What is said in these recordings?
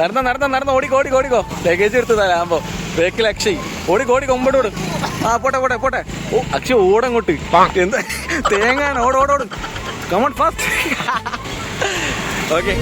നടന്ന നടന്ന നടന്ന ഓടിക്കോ ഓടിക്കോ ഓടിക്കോ. ലഗേജ് എടുത്തതാ ലാമ്പോ ബേക്കിൽ അക്ഷയ് ഓടിക്കോ ഓടിക്കോ ഒമ്പത് ഓട് ആ പോട്ടെ പോട്ടെ പോട്ടെ. ഓ അക്ഷയ് ഓടങ്ങോട്ട്. എന്താ? തേങ്ങാണ്. ഓട് ഓട് ഓട്. Come on fast okay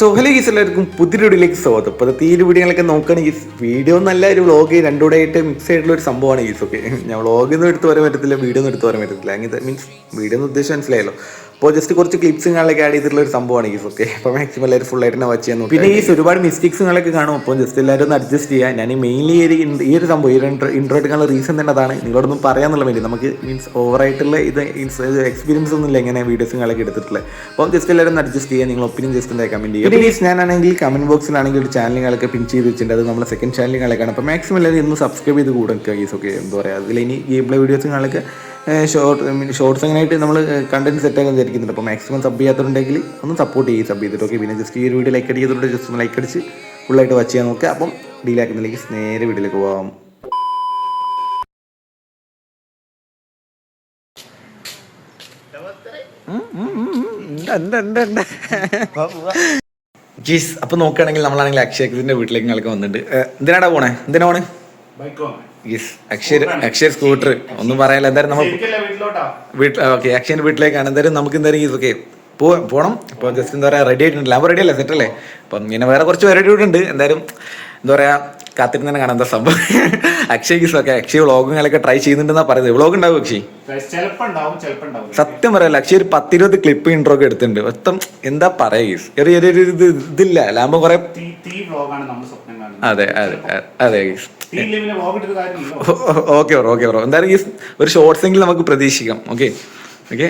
so hello guys എല്ലാവർക്കും പുതിയൊരു വീഡിയോയിലേക്ക് സ്വാഗതം അപ്പോൾ ഈ ഒരു വീഡിയോകളൊക്കെ നോക്കുകയാണെങ്കിൽ വീഡിയോ നല്ല ഒരു വ്ളോഗ് രണ്ടുകൂടെ ആയിട്ട് മിക്സ് ആയിട്ടുള്ള ഒരു സംഭവമാണ് ഗീസ് ഓക്കെ ഞാൻ വ്ളോഗിൽ ഒന്നും എടുത്ത് പറയാൻ പറ്റത്തില്ല വീഡിയോ ഒന്നും എടുത്ത് പറയാൻ പറ്റത്തില്ല. അങ്ങനെ മീൻസ് വീഡിയോ എന്ന് ഉദ്ദേശം മനസ്സിലായല്ലോ. അപ്പോൾ ജസ്റ്റ് കുറച്ച് ക്ലിപ്സ് ക്ലിപ്സുകളൊക്കെ ആഡ് ചെയ്തിട്ടുള്ള ഒരു സംഭവമാണ് ഈ ഓക്കെ അപ്പോൾ മാക്സിമം എല്ലാവരും ഫുൾ ആയിട്ട് തന്നെ വാച്ച് ചെയ്യാൻ നോക്കും പിന്നെ ഈ ഒരുപാട് മിസ്റ്റേക്സ് മിസ്റ്റേക്സുകളൊക്കെ കാണും. അപ്പോൾ ജസ്റ്റ് എല്ലാവരും ഒന്ന് അഡ്ജസ്റ്റ് ചെയ്യാം ഞാൻ മെയിൻലി ഈ ഒരു ഈ ഒരു സംഭവം ഈ ഒരു ഇൻട്രോ എടുക്കാനുള്ള റീസൺ തന്നെ അതാണ്. നിങ്ങളോടൊന്നും പറയാന്നുള്ള വേണ്ടി നമുക്ക് മീൻസ് ഓവറായിട്ടുള്ള ഇത് എക്സ്പീരിയൻസ് ഒന്നും ഇല്ല എങ്ങനെ വീഡിയോസുകളൊക്കെ എടുത്തിട്ടുള്ളത്. അപ്പോൾ ജസ്റ്റ് എല്ലാവരും ഒന്ന് അഡ്ജസ്റ്റ് ചെയ്യുക. നിങ്ങൾ ഒപ്പീനിയൻ ജസ്റ്റ് എന്താ കമന്റ് ചെയ്യുക. പ്ലീസ് ഞാനാണെങ്കിൽ കമന്റ് ബോക്സിലാണെങ്കിൽ ഒരു ചാനലുകളൊക്കെ പിൻ ചെയ്ത് വെച്ചിട്ടുണ്ട്. അത് നമ്മുടെ സെക്കൻഡ് ചാനലുകളൊക്കെയാണ് അപ്പോൾ മാക്സിമം എല്ലാവരും ഇന്ന് സബ്സ്ക്രൈബ് ചെയ്ത് കൂടെ ഈസ് ഗീസ് ഓക്കെ എന്താ പറയുക അതിൽ ഇനി ഗെയിം പ്ലേ വീഡിയോസുകളൊക്കെ ഷോർട്ട് ഷോർട്സ് അങ്ങനെയായിട്ട് നമ്മൾ കണ്ടന്റ് സെറ്റ് ആക്കാൻ വിചാരിക്കുന്നുണ്ട്. അപ്പോൾ മാക്സിമം സബ് ചെയ്യാത്തതുണ്ടെങ്കിൽ ഒന്ന് സപ്പോർട്ട് ചെയ്യും സബ് ചെയ്തിട്ട് ഓക്കെ പിന്നെ ജസ്റ്റ് ഈ ഒരു വീഡിയോ ലൈക്ക് അടിച്ചതുകൊണ്ട് ജസ്റ്റ് ഒന്ന് ലൈക്ക് അടിച്ച് ഫുള്ളായിട്ട് വാച്ച് ചെയ്യാൻ നോക്കുക അപ്പം ഡീലാക്കുന്നില്ലെങ്കിൽ നേരെ വീട്ടിലേക്ക് പോകാം ജീസ് അപ്പൊ നോക്കുകയാണെങ്കിൽ നമ്മളാണെങ്കിൽ അക്ഷയത്തിന്റെ വീട്ടിലേക്ക് നിങ്ങൾക്ക് വന്നിട്ടുണ്ട്. എന്തിനാടാ പോണേ? എന്തിനാ പോണേ? അക്ഷയ് അക്ഷയ് സ്കൂട്ടർ ഒന്നും പറയാല്ല എന്തായാലും നമ്മൾ വീട്ടിൽ ഓക്കെ അക്ഷയന്റെ വീട്ടിലേക്കാണ്. എന്തായാലും നമുക്ക് എന്തായാലും ഇതൊക്കെ പോണം. ഇപ്പൊ ജസ്റ്റ് എന്താ പറയുക റെഡി ആയിട്ടുണ്ട്. ലാബ് റെഡി അല്ലേ? സെറ്റ് അല്ലേ? അപ്പം ഇങ്ങനെ വേറെ കുറച്ച് പരിപാടി കൂടെ ഉണ്ട്. എന്തായാലും എന്താ പറയാ കാത്തിരുന്ന് തന്നെ കാണാം എന്താ സംഭവം. അക്ഷയ് കിസൊക്കെ ഒക്കെ അക്ഷയ് വ്ളോഗുകളൊക്കെ ട്രൈ ചെയ്യുന്നുണ്ടെന്നാ പറയുന്നത്. വ്ളോഗ് ഉണ്ടാവും അക്ഷയ്? സത്യം പറയല്ല അക്ഷയ് ഒരു പത്തിരുപത് ക്ലിപ്പ് ഇൻട്രോ ഒക്കെ എടുത്തിട്ടുണ്ട്. മൊത്തം എന്താ പറയാ ഗീസ്? ഒരു ഒരു ഇത് ഇതില്ല. ലാമ്പോ കുറെ അതെ അതെ അതെ, guys. Okay bro okay bro. എന്തായാലും ഗീസ് ഒരു ഷോർട്സ് എങ്കിലും നമുക്ക് പ്രതീക്ഷിക്കാം. ഓക്കെ? ഓക്കെ?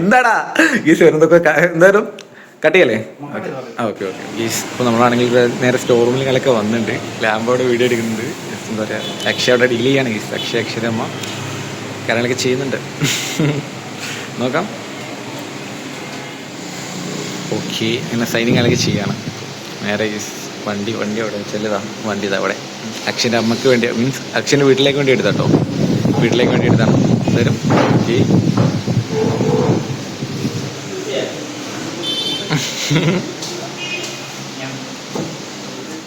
എന്താടാ? ഗീസ് വരുന്നതൊക്കെ എന്തായാലും കട്ട് ചെയ്യല്ലേ ഓക്കെ. Okay okay. ഇപ്പോൾ നമ്മളാണെങ്കിൽ ഇവിടെ നേരെ സ്റ്റോർ റൂമിലൊക്കെ വന്നിട്ടുണ്ട്. ലാമ്പോടെ വീഡിയോ എടുക്കുന്നുണ്ട്. ജസ്റ്റ് എന്താ പറയുക അക്ഷയ അവിടെ ഡീൽ ചെയ്യാണ്. ഗീസ് അക്ഷയ അക്ഷരമ്മ കാര്യങ്ങളൊക്കെ ചെയ്യുന്നുണ്ട്. നോക്കാം. ഓക്കെ എന്നെ സൈനിങ് അതൊക്കെ ചെയ്യാണ്. നേരെ ഈ വണ്ടി വണ്ടി അവിടെ ചെല്ലതാണ് വണ്ടി ഇതാ അവിടെ. അക്ഷന്റെ അമ്മയ്ക്ക് വേണ്ടി മീൻസ് അക്ഷന്റെ വീട്ടിലേക്ക് വേണ്ടി എടുത്താട്ടോ. വീട്ടിലേക്ക് വേണ്ടി എടുത്താണ്. എന്തായാലും ഓക്കെ.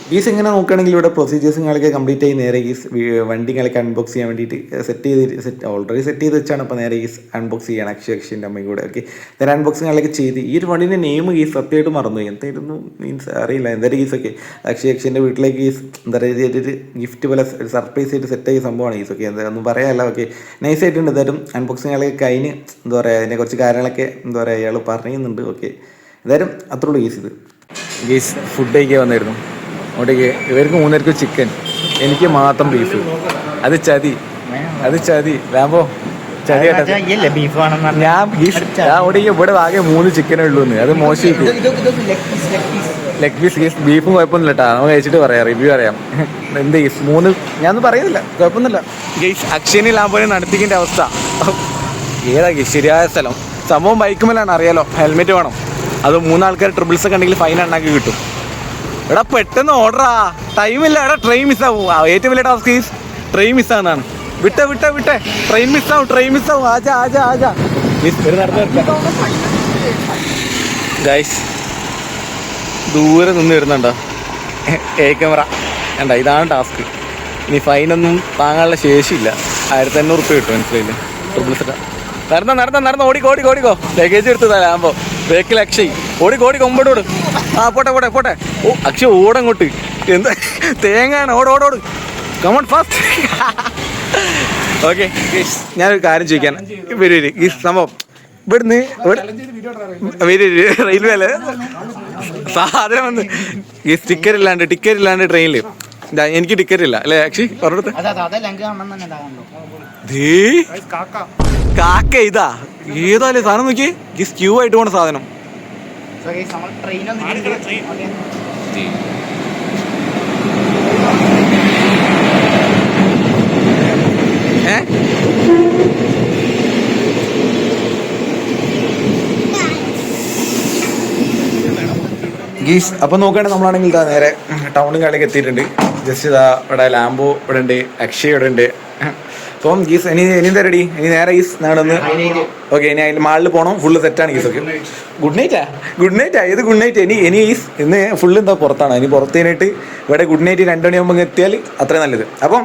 ഗീസ് ഇങ്ങനെ നോക്കുകയാണെങ്കിൽ ഇവിടെ പ്രൊസീജിയേഴ്സുകളൊക്കെ കംപ്ലീറ്റ് ആയി. നേരെ ഗീസ് വണ്ടി വണ്ടികളൊക്കെ അൺബോക്സ് ചെയ്യാൻ വേണ്ടിയിട്ട് സെറ്റ് ചെയ്ത് സെറ്റ് ഓൾറെഡി സെറ്റ് ചെയ്ത് വെച്ചാണ് അപ്പോൾ നേരെ ഗീസ് അൺബോക്സ് ചെയ്യാൻ അക്ഷയ അക്ഷയന്റെ അമ്മയും കൂടെ ഓക്കെ നേരെ അൺബോക്സിങ്ങളൊക്കെ ചെയ്ത് ഈ ഒരു വണ്ടീന്റെ നെയിം ഗീസ് സത്യമായിട്ട് മറന്നു എന്തായിരുന്നു? മീൻസ് അറിയില്ല. എന്തായാലും ഗീസ് ഒക്കെ. അക്ഷയ അക്ഷയന്റെ വീട്ടിലേക്ക് ഗീസ് എന്താ പറയുക ഒരു ഗിഫ്റ്റ് പോലെ സർപ്രൈസ് ആയിട്ട് സെറ്റ് ആയ സംഭവമാണ് ഗീസ് ഓക്കെ എന്താ ഒന്നും പറയാമല്ല ഓക്കെ നൈസ് ആയിട്ടുണ്ട്. എന്തായാലും അൺബോക്സിങ്ങളൊക്കെ കഴിഞ്ഞ് എന്താ പറയുക അതിനെ കുറച്ച് കാര്യങ്ങളൊക്കെ എന്താ പറയുക അയാൾ പറയുന്നുണ്ട് ഓക്കെ എന്തായാലും അത്രേ ഉള്ളൂ ഗീസ് ഇത്. ഗേസ് ഫുഡ് കഴിക്കാൻ വന്നായിരുന്നു. അങ്ങോട്ടേക്ക് ഇവർക്ക് മൂന്നേർക്ക് ചിക്കൻ എനിക്ക് മാത്രം ബീഫ് അത് ചതി. അത് ചതി. വേമ്പോ ചതി ഞാൻ ബീഫ് ഞാൻ അവിടേക്ക് ഇവിടെ ആകെ മൂന്ന് ചിക്കനേ ഉള്ളൂ എന്ന് അത് മോശം ലെഗ് പീസ് ഗീസ് ബീഫും കുഴപ്പമൊന്നുമില്ല കേട്ടോ. നമുക്ക് കഴിച്ചിട്ട് പറയാം റിവ്യൂ അറിയാം. എന്ത് ഗീസ് മൂന്ന് ഞാനൊന്നും പറയുന്നില്ല. കുഴപ്പമൊന്നുമില്ല. ഗീസ് അക്ഷയനി ലാംബോനെ നടത്തിക്കേണ്ട അവസ്ഥ. ഏതാ ഗീസ് ശരിയായ സ്ഥലം? സംഭവം ബൈക്കുമല്ലാണ് അറിയാലോ. ഹെൽമെറ്റ് വേണം. അത് മൂന്നാൾക്കാർ ട്രിപ്പിൾസ് ഒക്കെ ഉണ്ടെങ്കിൽ ഫൈൻ ഉണ്ടാക്കി കിട്ടും. എടാ പെട്ടെന്ന് ഓർഡറാ ടൈമില്ല എടാ ട്രെയിൻ മിസ്സാവും ഏറ്റവും വലിയ ടാസ്ക് ഈസ് ട്രെയിൻ മിസ്സാവുന്നതാണ് വിട്ടെ വിട്ടെ വിട്ടെ. ട്രെയിൻ മിസ്സാവും ട്രെയിൻ മിസ്സാവും ആജാ ആജാ ആജാ. മിസ് ഗൈസ് ദൂരെ നിന്ന് വരുന്നുണ്ടോ? എ ക്യാമറ വേണ്ട ഇതാണ് ടാസ്ക് ഇനി ഫൈനൊന്നും താങ്ങാനുള്ള ശേഷിയില്ല. ആയിരത്തി അഞ്ഞൂറ് റുപ്യ കിട്ടും മനസ്സിലായില്ലേ? ട്രിപ്പിൾ സെറ്റാ നടന്ന നടന്ന നടന്ന. ഓടിക്കോ ഓടിക്കോ ഓടിക്കോ. ലഗേജ് എടുത്തതാ ലാമ്പോ ബേക്കിൽ അക്ഷയ്. ഓടി കോടി കൊമ്പടോട് ആ പോട്ടെ പോട്ടെ പോട്ടെ. ഓ അക്ഷയ് ഓടങ്ങോട്ട്. എന്താ? തേങ്ങയാണ്. ഓട് കമൺ ഫാസ്റ്റ് ഓക്കെ ഞാനൊരു കാര്യം ചോദിക്കാൻ വരൂ വരൂ. ഈ സംഭവം ഇവിടുന്ന് ഇവിടെ വരൂ റെയിൽവേ അല്ലേ സാധനം വന്ന്. ഈ സ്റ്റിക്കർ ഇല്ലാണ്ട് ടിക്കറ്റ് ഇല്ലാണ്ട് ട്രെയിനിൽ എനിക്ക് ടിക്കറ്റ് ഇല്ല. അല്ലേ അക്ഷയ്? പറഞ്ഞത് കാക്ക ഇതാ. ഏതാല്ലേ സാധനം നോക്കി ഈ സ്ക്യൂ ആയിട്ട് പോണ സാധനം. ഗൈസ് ഏ? അപ്പം നോക്കുകയാണെങ്കിൽ നമ്മളാണെങ്കിൽ ഇതാ നേരെ ടൗണും കാളിലേക്ക് എത്തിയിട്ടുണ്ട്. ജസ്റ്റ് ഇതാ ഇവിടെ ലാംബോ ഇവിടെ ഉണ്ട് അക്ഷയ ഇവിടെ ഉണ്ട്. അപ്പം ഗീസ് ഇനി ഇനി എന്താ റെഡി ഇനി നേരെ ഗീസ് നാടൊന്ന് ഓക്കെ ഇനി അതിൽ മാളിൽ പോകണം ഫുള്ള് സെറ്റാണ് ഗീസ് ഓക്കെ ഗുഡ് നൈറ്റാ ഗുഡ് നൈറ്റാ ഇത് ഗുഡ് നൈറ്റ് ഇനി ഇനി ഗീസ് ഇന്ന് ഫുള്ള് എന്താ പുറത്താണ്. ഇനി പുറത്ത് കഴിഞ്ഞിട്ട് ഇവിടെ ഗുഡ് നൈറ്റ് രണ്ട് മണിയാകുമ്പോൾ എത്തിയാൽ അത്രയും നല്ലത്. അപ്പം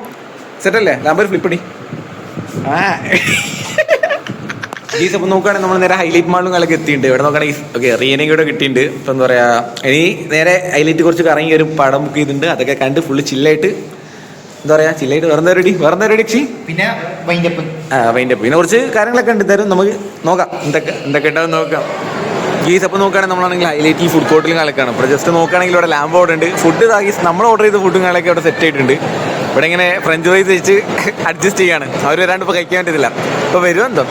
സെറ്റല്ലേ നമ്പർ ഫ്ലിപ്പിടി ആ. ഗീസ് അപ്പം നോക്കുകയാണെങ്കിൽ നമ്മൾ നേരെ ഹൈലൈറ്റ് മാളിലും കാലൊക്കെ എത്തിയിട്ടുണ്ട്. ഇവിടെ നോക്കുകയാണെങ്കിൽ ഓക്കെ റീനിങ് കൂടെ കിട്ടിയിട്ടുണ്ട്. ഇപ്പം എന്താ പറയുക ഇനി നേരെ ഹൈലൈറ്റ് കുറച്ച് കറങ്ങി ഒരു പടം ബുക്ക് ചെയ്തിട്ടുണ്ട്. അതൊക്കെ കണ്ട് ഫുള്ള് ചില്ലായിട്ട് എന്താ പറയാ ചില്ലായിട്ട് വേറെ റെഡി വേറെ റെഡി ക്ഷി? പിന്നെ വൈൻഡപ്പ്. ആ പിന്നെ കുറച്ച് കാര്യങ്ങളൊക്കെ ഉണ്ട്. തരും നമുക്ക് നോക്കാം. എന്തൊക്കെ എന്തൊക്കെ ഉണ്ടാവും നോക്കാം. ഗീസ് അപ്പോൾ നോക്കുകയാണെങ്കിൽ നമ്മളാണെങ്കിൽ ഹൈലൈറ്റ് ഈ ഫുഡ് കോർട്ടിലും കാലൊക്കെയാണ്. ഇപ്പോൾ ജസ്റ്റ് നോക്കുകയാണെങ്കിൽ ഇവിടെ ലാമ്പ് ഓർഡർ ഉണ്ട്. ഫുഡ് ഗീസ് നമ്മൾ ഓർഡർ ചെയ്ത ഫുഡും കാലൊക്കെ ഇവിടെ സെറ്റ് ആയിട്ടുണ്ട്. ഇവിടെ ഇങ്ങനെ ഫ്രഞ്ച് ഫ്രൈസ് വെച്ച് അഡ്ജസ്റ്റ് ചെയ്യാണ്. അവർ വരാണ്ട് ഇപ്പോൾ കഴിക്കാൻ പറ്റത്തില്ല. ഇപ്പോൾ വരുമോ എന്തോ?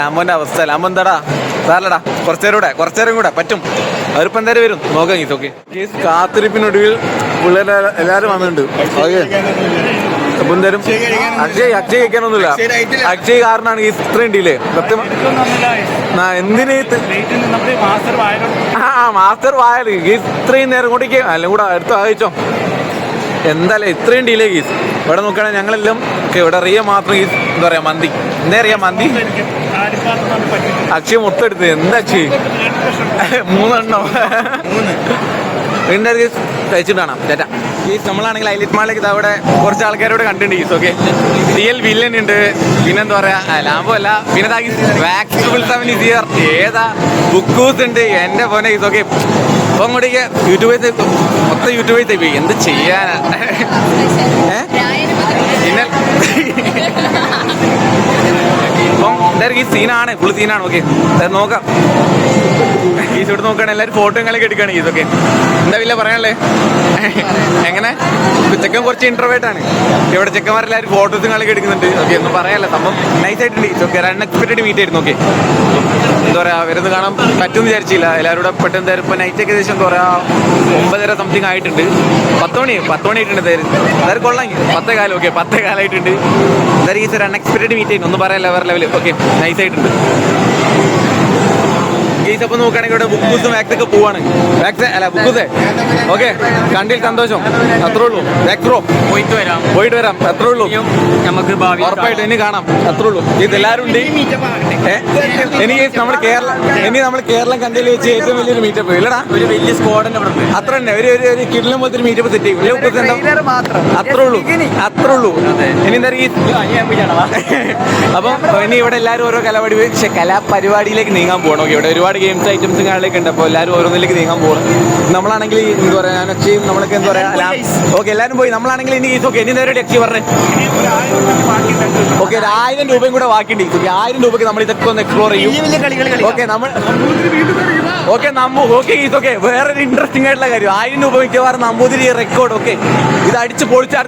ലാമ്പോന്റെ അവസ്ഥ. ലാമ്പോ എന്താടാ? സാറല്ലടാ കുറച്ചേരം കൂടെ കുറച്ചേരം കൂടെ പറ്റും. അവരിപ്പോൾ എന്തായാലും വരും. നോക്കാം ഗീസ് ഓക്കെ ഗീസ് കാത്തിരിപ്പിനൊടുവിൽ പിള്ളേരെ എല്ലാവരും വന്നിട്ടുണ്ട്. ഓക്കെ. അപ്പൊ എന്തായാലും അക്ഷയ് അക്ഷയ് കഴിക്കാനൊന്നുമില്ല അക്ഷയ് കാരണമാണ് ഇത്രയും ഡിലേ സത്യം എന്തിന് ആ മാസ്റ്റർ വായൽ. ഈ ഇത്രയും നേരം കൂടിക്ക് അല്ല കൂടെ അടുത്ത് വായിച്ചോ എന്തായാലും ഇത്രയും ഡിലേ ഗീസ്? ഇവിടെ നോക്കുകയാണെങ്കിൽ ഞങ്ങളെല്ലാം ഇവിടെ അറിയ മാത്രം ഗീസ് എന്താ പറയാ മന്തി. എന്താ മന്തി? അക്ഷയ് മൊത്തം എടുത്ത് എന്താ അക്ഷയ്? മൂന്നെണ്ണം? എന്താ ഗീസ് കാണാം. ചേട്ടാ ഈ നമ്മളാണെങ്കിൽ ഐലറ്റ് മാളിലേക്ക് ഇതാ അവിടെ കുറച്ച് ആൾക്കാരോട് കണ്ടിട്ടുണ്ട് ഈസ് ഓക്കെ റിയൽ വില്ലൻ ഉണ്ട്. പിന്നെന്താ പറയാ? ലാഭം അല്ല പിന്നെ വാക്സ് സെവൻ ഇസ് ഇയർ ഏതാ? ബുക്കൂസ് ഉണ്ട്. എന്റെ പോനെ ഈസ് ഓക്കെ അപ്പൊ അങ്ങോട്ടേക്ക് യൂട്യൂബിൽ മൊത്തം യൂട്യൂബിൽ പോയി. എന്ത് ചെയ്യാനാ? പിന്നെ എന്തായാലും ഈ സീനാണ് ഫുൾ സീനാണ് ഓക്കെ നോക്കാം. ഈ ചൂട് നോക്കുകയാണ് എല്ലാവരും ഫോട്ടോയും കളി എടുക്കുകയാണ് ഇതൊക്കെ എന്താ വില്ല പറയാനല്ലേ എങ്ങനെ? ചെക്കൻ കുറച്ച് ഇൻട്രവേറ്റ് ആണ്. ഇവിടെ ചെക്കന്മാരെല്ലാവരും ഫോട്ടോസും കളി എടുക്കുന്നുണ്ട്. ഓക്കെ ഒന്നും പറയാല്ല സംഭവം നൈസ് ആയിട്ടുണ്ട് ഓക്കെ അൺഎക്സ്പെക്ടഡ് മീറ്റ് ആയിരുന്നു ഓക്കെ എന്താ പറയാ അവരൊന്നും കാണാൻ പറ്റുമെന്ന് വിചാരിച്ചില്ല. എല്ലാവരും കൂടെ പെട്ടെന്ന് ഇപ്പൊ നൈറ്റ് ഏകദേശം എന്താ പറയാ ഒമ്പതര സംതിങ് ആയിട്ടുണ്ട്. പത്ത് മണി പത്ത് മണി ആയിട്ടുണ്ട് എന്തായാലും. കൊള്ളാം പത്തേ കാലം ഓക്കെ പത്തേ കാലമായിട്ടുണ്ട് എന്തായാലും ഈ ഒരു അൺഎക്സ്പെക്ടഡ് മീറ്റ് ആയിരുന്നു ഒന്നും പറയാല്ല വേറെ ലെവൽ ഓക്കെ നൈസ് ഗെയ്സ് നോക്കുകയാണെങ്കിൽ ഇവിടെ ബുക്കൂസ് മാക്സൊക്കെ പോവാണ്. മാക്സ് അല്ല ബുക്കൂസേ. ഓക്കെ കണ്ടിൽ സന്തോഷം അത്രേ ഉള്ളൂ. മാക്സ്റോ പോയിട്ട് വരാം. പോയിട്ട് വരാം. അത്രേ ഉള്ളൂ. നമുക്ക് ഉറപ്പായിട്ട് ഇനി കാണാം. അത്രേ ഉള്ളൂ. ഇത് എല്ലാവരും ഉണ്ട്. എനിക്ക് ഇനി നമ്മൾ കേരളം ഇനി നമ്മൾ കേരളം കണ്ടതിൽ വെച്ച് ഏറ്റവും വലിയൊരു മീറ്റപ്പ് ഇല്ലടാ. ഒരു വലിയ സ്ക്വാഡിന്റെ അവിടെ അത്ര തന്നെ. ഒരു ഒരു ഒരു കിടിലം പോലത്തെ ഒരു മീറ്റപ്പ് സെറ്റ് ചെയ്യും. അത്രേ ഉള്ളൂ. അത്രേ ഉള്ളൂ. ഇനി എന്താ അപ്പൊ ഇനി ഇവിടെ എല്ലാവരും ഓരോ കലാപരി പക്ഷെ കലാപരിപാടിയിലേക്ക് നീങ്ങാൻ പോകണം. ഇവിടെ ഒരുപാട് ഗെയിംസ് ഐറ്റംസും കാര്യങ്ങളൊക്കെ ഉണ്ട്. അപ്പോൾ എല്ലാവരും ഓരോന്നിലേക്ക് നീങ്ങാൻ പോകും നമ്മളാണെങ്കിൽ എന്താ പറയുക അക്ഷയും നമ്മളൊക്കെ എന്താ പറയാ ഓക്കെ എല്ലാവരും പോയി. നമ്മളാണെങ്കിൽ ഇനി ഓക്കെ ഇനി നേരെ അക്ഷയ് പറഞ്ഞേ. ഓക്കെ ഒരു ആയിരം രൂപയും കൂടെ ബാക്കിയുണ്ട്. ആയിരം രൂപയ്ക്ക് നമ്മൾ ഇതൊക്കെ ഒന്ന് എക്സ്പ്ലോർ ചെയ്യും. ഓക്കെ നമ്മൾ ഓക്കെ നമ്മു ഓക്കെ ഇതൊക്കെ വേറൊരു ഇൻട്രസ്റ്റിംഗ് ആയിട്ടുള്ള കാര്യം. ആയിരം രൂപ മിക്കവാറും നമ്പൂതിരി റെക്കോർഡ് ഓക്കെ. ഇത് അടിച്ച് പൊളിച്ചാർ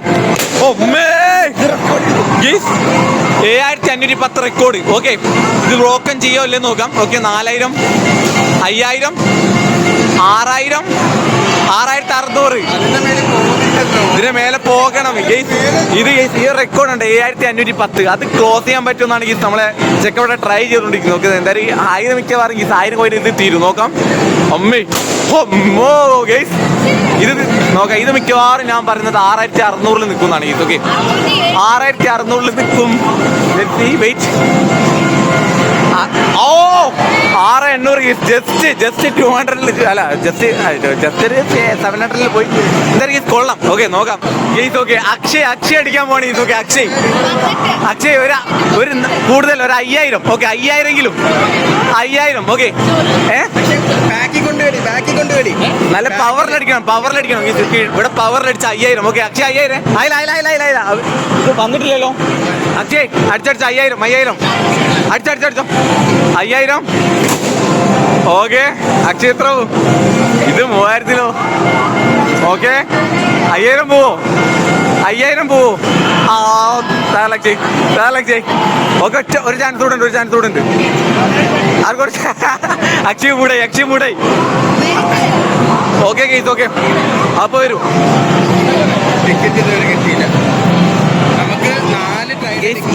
ഏഴായിരത്തി അഞ്ഞൂറ്റി പത്ത് റെക്കോർഡ് ഓക്കെ ഇത് ബ്രോക്കൺ ചെയ്യോ അല്ലേ നോക്കാം. ഓക്കെ നാലായിരം അയ്യായിരം ആറായിരം ആറായിരത്തി അറുന്നൂറ്. ഇതിന്റെ മേലെ Guys, ഇത് ഈ റെക്കോർഡ് ഉണ്ട് ഏഴായിരത്തി അഞ്ഞൂറ്റി പത്ത് അത് ക്ലോസ് ചെയ്യാൻ പറ്റുമെന്നാണ് ഈ നമ്മളെ ചെക്ക് ഇവിടെ ട്രൈ ചെയ്തുകൊണ്ടിരിക്കുന്നത്. നോക്കുന്നത് എന്തായാലും ഈ ആയിരം മിക്കവാറും ഈ ആയിരം കോയിൻ ഇത് തീരും. നോക്കാം. അമ്മേ. അമ്മോ ഗൈസ് ഇത് നോക്കാം ഇത് മിക്കവാറും ഞാൻ പറയുന്നത് ആറായിരത്തി അറുന്നൂറിൽ നിൽക്കുന്നതാണ് ഇതൊക്കെ ആറായിരത്തി അറുന്നൂറിൽ നിൽക്കും. Wait oh just just two ഹൺഡ്രഡിൽ അല്ല ജസ്റ്റ് ജസ്റ്റ് ഒരു സെവൻ ഹൺഡ്രഡിൽ പോയി. എന്തായാലും കൊള്ളാം. ഓക്കെ നോക്കാം. ഗെയ്സ് ഓക്കെ അക്ഷയ് അക്ഷയ് അടിക്കാൻ പോണേ ഇത് ഓക്കെ അക്ഷയ്. അക്ഷയ് ഒരു ഒരു കൂടുതൽ ഒരു അയ്യായിരം. ഓക്കെ അയ്യായിരെങ്കിലും അയ്യായിരം. ഓക്കെ ഏ? നല്ല പവറിൽ അടിക്കണം പവറിൽ അടിക്കണം. ഇവിടെ പവറിൽ അടിച്ച അയ്യായിരം. ഓക്കെ അക്ഷയ് അയ്യായിരം. അയല അയല അയല അയല വന്നിട്ടില്ലല്ലോ. അക്ഷയ് അടിച്ചടിച്ച അയ്യായിരം അയ്യായിരം. അടിച്ചടിച്ചടിച്ചോ. അയ്യായിരം. ഓക്കെ അക്ഷയ് എത്ര പോവും? ഇത് മൂവായിരത്തിലോ? ഓക്കെ അയ്യായിരം പോവോ? അയ്യായിരം പോവോ? ആ ലക്ഷയ് ലക്ഷയ് ഓക്കെ ഒറ്റ ഒരു ചാൻസ് കൂടെ ഉണ്ട് ഒരു ചാൻസ് കൂടെ ഉണ്ട്. ആർക്കും കുറച്ച് അക്ഷയ കൂടെ അക്ഷയ കൂടെ ഓക്കെ കേസ് ഓക്കെ. അപ്പോൾ വരൂ. ടിക്കറ്റ് കിട്ടിയില്ല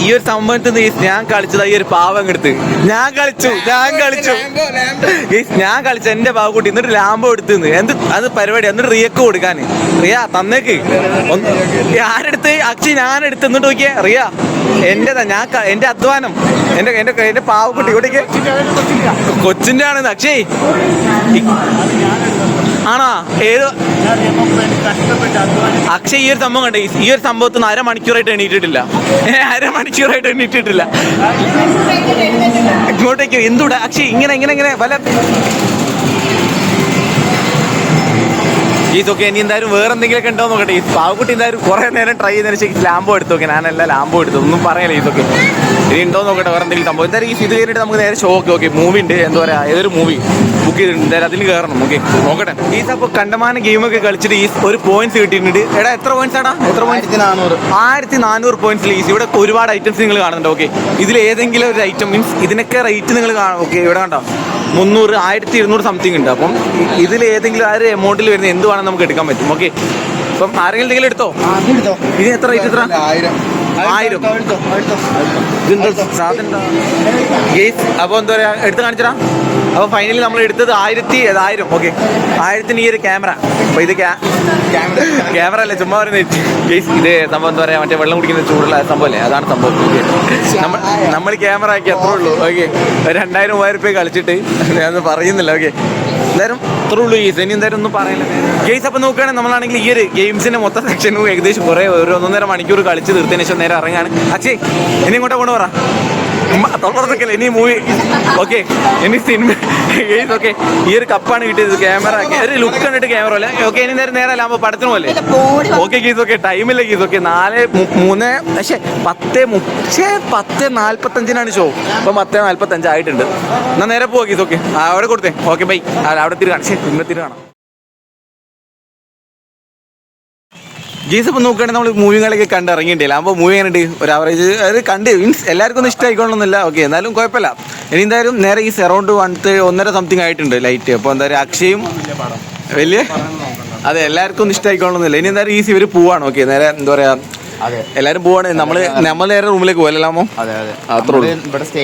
ഈ ഒരു സംഭവത്തിൽ നിന്ന് ഞാൻ കളിച്ചത് ഈ ഒരു പാവം എടുത്ത്. ഞാൻ കളിച്ചു ഞാൻ കളിച്ചു. ഞാൻ കളിച്ച എന്റെ പാവ കൂട്ടി എന്നിട്ട് ലാമ്പോ എടുത്തു എന്ത് അത് പരിപാടി എന്നിട്ട് റിയക്ക് കൊടുക്കാൻ റിയ തന്നേക്ക്. ഒന്ന് ഞാനെടുത്ത് അക്ഷയ് ഞാൻ എടുത്ത്. എന്നിട്ട് നോക്കിയേ റിയ എന്റെതാ ഞാൻ എന്റെ അധ്വാനം. എന്റെ എന്റെ എന്റെ പാവക്കുട്ടി ഇവിടേക്ക്. കൊച്ചിന്റെ ആണ് അക്ഷയ്. ആണോ? ഏത്? അക്ഷയ് ഈ ഒരു സംഭവം കണ്ടേ? ഈ ഒരു സംഭവത്തിൽ നിന്ന് അരമണിക്കൂറായിട്ട് എണീറ്റിട്ടില്ല. ഏ, അരമണിക്കൂറായിട്ട് എണീറ്റിട്ടില്ല. ഇങ്ങോട്ടേക്ക് എന്തുടാ? അക്ഷയ് ഇങ്ങനെ ഇങ്ങനെ ഇങ്ങനെ പല ഈ ഇനി എന്തായാലും വേറെ എന്തെങ്കിലും ഒക്കെ ഉണ്ടോ നോക്കട്ടെ. ഈ പാവക്കുട്ടി എന്തായാലും കുറെ നേരം ട്രൈ ചെയ്തതിന് ശേഷം ലാമ്പോ എടുത്തു നോക്കി. ഞാനല്ല ലാമ്പോ എടുത്തു ഒന്നും പറയല ഇതൊക്കെ ഇനി ഉണ്ടോ നോക്കട്ടെ വേറെ എന്തെങ്കിലും സംഭവം. എന്തായാലും ഈ ഇത് കഴിഞ്ഞിട്ട് നമുക്ക് നേരെ ഷോ ഓക്കെ ഓക്കെ മൂവി ഉണ്ട് എന്താ പറയാ ഏതൊരു മൂവി ബുക്ക് ചെയ്തിട്ടുണ്ട്. എന്തായാലും അതിന് കയറണം ഓക്കെ നോക്കട്ടെ. ഈ അപ്പോൾ കണ്ടമാന ഗെയിം ഒക്കെ കളിച്ചിട്ട് ഈ ഒരു പോയിന്റ്സ് കിട്ടിയിട്ടുണ്ട്. എടാ എത്ര പോയിന്റ്സ് ആടാ? എത്ര പോയിന്റ്സ് ആയിരത്തി നാനൂറ് ആയിരത്തി നാനൂറ് പോയിന്റ്സ് ലീസ് ഇവിടെ ഒരുപാട് ഐറ്റംസ് നിങ്ങൾ കാണുന്നുണ്ട്. ഓക്കെ ഇതിൽ ഏതെങ്കിലും ഒരു ഐറ്റം മീൻസ് ഇതിനൊക്കെ റേറ്റ് നിങ്ങൾ കാണും. ഓക്കെ ഇവിടെ കണ്ടോ? മുന്നൂറ് ആയിരത്തി ഇരുന്നൂറ് സംതിങ് ഉണ്ട്. അപ്പം ഇതിൽ ഏതെങ്കിലും ആ ഒരു എമൗണ്ടിൽ വരുന്ന എന്ത് വേണം നമുക്ക് എടുക്കാൻ പറ്റും? ഓക്കെ അപ്പം ആരെങ്കിലും എന്തെങ്കിലും എടുത്തോ? ഇത് എത്ര റേറ്റ് എത്ര ആയിരം. ഇതെന്താ സാധനം? അപ്പോൾ എന്താ പറയാ? എടുത്ത് കാണിച്ചടാ. അപ്പോൾ ഫൈനലി നമ്മൾ എടുത്തത് ആയിരത്തി ആയിരം? ഓക്കെ ആയിരത്തിന് ഈ ഒരു ക്യാമറ അപ്പോൾ ഇത് ക്യാ ക്യാമറ അല്ലേ? ചുമ്മാ പറയുന്നത് ഗേസ് ഇത് സംഭവം എന്താ പറയാ? മറ്റേ വെള്ളം കുടിക്കുന്ന ചൂടുള്ള സംഭവമല്ലേ അതാണ് സംഭവം. നമ്മൾ നമ്മൾ ക്യാമറ ആക്കി അത്രേ ഉള്ളൂ. ഓക്കെ രണ്ടായിരം മൂവായിരം രൂപ കളിച്ചിട്ട് ഞാനൊന്നും പറയുന്നില്ല. ഓക്കെ എന്തായാലും അത്രേ ഉള്ളൂ ഗെയ്സ് ഇനി എന്തായാലും ഒന്നും പറയില്ല. ഗെയ്സ് അപ്പം നോക്കുകയാണെങ്കിൽ നമ്മളാണെങ്കിൽ ഈ ഒരു ഗെയിംസിന്റെ മൊത്തം സെക്ഷനും ഏകദേശം കുറേ ഒരു ഒന്നൊന്നര മണിക്കൂർ കളിച്ച് തീർത്തതിന് ശേഷം നേരെ ഇറങ്ങാണ്. അച്ഛേ ഇനി ഇങ്ങോട്ട് കൊണ്ട് പറ തൊള്ളറക്കല്ലേ ഇനി മൂവി ഓക്കെ ഇനി സിനിമ ഓക്കെ ഈ ഒരു കപ്പാണ് കിട്ടിയത് ക്യാമറ ഒരു ലുക്ക് കണ്ടിട്ട് ക്യാമറ അല്ലേ ഓക്കെ ഇനി നേരം നേരെ അല്ലാകുമ്പോൾ പടത്തിന് പോലെ ഓക്കെ ഗീസ് ഓക്കെ ടൈമില്ല ഗീസ് ഓക്കെ നാല് മൂന്ന് പക്ഷേ പത്ത് പക്ഷേ പത്ത് നാല്പത്തഞ്ചിനാണ് ഷോ ഇപ്പം പത്ത് നാല്പത്തഞ്ച് ആയിട്ടുണ്ട്. എന്നാ നേരെ പോവാ ഗീസ് ഓക്കെ അവിടെ കൊടുത്തേ. ഓക്കെ ബൈ അവിടെ തിരി കാണാം. ശരി പിന്നെ തിരി കാണാം. ഗീസ് ഇപ്പം നോക്കുകയാണെങ്കിൽ നമ്മൾ മൂവികളൊക്കെ കണ്ട് ഇറങ്ങിയിട്ടില്ല. അപ്പോൾ മൂവി കണ്ടിട്ട് ഒരു ആവറേജ് അത് കണ്ട്. മീൻസ് എല്ലാവർക്കും ഒന്നും ഇഷ്ടമായിക്കൊള്ളണമെന്നില്ല ഓക്കെ എന്നാലും കുഴപ്പമില്ല. ഇനി എന്തായാലും നേരെ ഈ സെറൗണ്ട് വൺ ഒന്നര സംതിങ് ആയിട്ടുണ്ട് ലൈറ്റ് അപ്പോൾ എന്തായാലും പറയുക അക്ഷയും വലിയ അതെ എല്ലാവർക്കും ഒന്നും ഇഷ്ടമായിക്കോളണമെന്നില്ല ഇനി എന്തായാലും ഈസി ഒരു പോവാണ്. ഓക്കെ നേരെ എന്താ പറയാ അതെ. എല്ലാവരും പോവാണ്. നമ്മൾ നമ്മൾ നേരെ റൂമിലേക്ക് പോകലാമോ അതെ അതെ. അത്രേ ഉള്ളൂ. സ്റ്റേ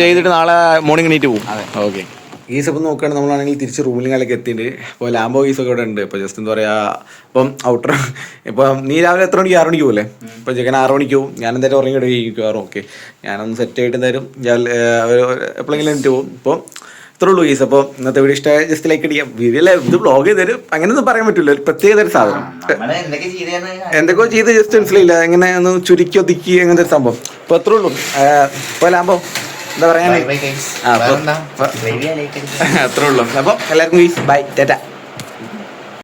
ചെയ്തിട്ടാ നാളെ മോർണിംഗ് എണീറ്റ് പോകും. ഓക്കെ ഈ സപ്പം നോക്കുകയാണെങ്കിൽ നമ്മളാണെങ്കിൽ തിരിച്ച് റൂമിലേക്ക് എത്തിയിട്ടുണ്ട് ഇപ്പോൾ ലാംബോ ഈസ് ഒക്കെ ഇവിടെ ഉണ്ട് ഇപ്പോൾ ജസ്റ്റ് എന്താ പറയുക ഇപ്പം ഔട്ടർ ഇപ്പം നീ രാവിലെ എത്ര മണിക്ക് ആറ് മണിക്ക് പോലെ ഇപ്പോൾ ജഗൻ ആറ് മണിക്ക് പോകും ഞാൻ എന്തായാലും ഉറങ്ങി കഴിക്കും ഓക്കെ ഞാനൊന്ന് സെറ്റ് ആയിട്ട് എന്തായാലും ഞാൻ എപ്പോഴെങ്കിലും എനിക്ക് പോകും ഇപ്പോൾ ഇത്രേ ഉള്ളൂ ഈസ് അപ്പോൾ ഇന്നത്തെ വീഡിയോ ഇഷ്ടമായ ജസ്റ്റ് ലൈക്ക് അടിക്കാം വീഡിയോ ഇത് ബ്ലോഗ് ചെയ്ത് തരും അങ്ങനെയൊന്നും പറയാൻ പറ്റില്ല ഒരു പ്രത്യേക ഒരു സാധനം. എന്തൊക്കെയോ ചെയ്ത് ജസ്റ്റ് മനസ്സിലായില്ല. എങ്ങനെ ഒന്ന് ചുരുക്കി ഒതുക്കി അങ്ങനത്തെ ഒരു സംഭവം. അപ്പോൾ അത്രേ ഉള്ളൂ. ഇപ്പോൾ ലാംബോ എന്താ പറയാ അത്രേ ഉള്ളു. അപ്പൊ- എല്ലാവർക്കും ബൈ ടാറ്റ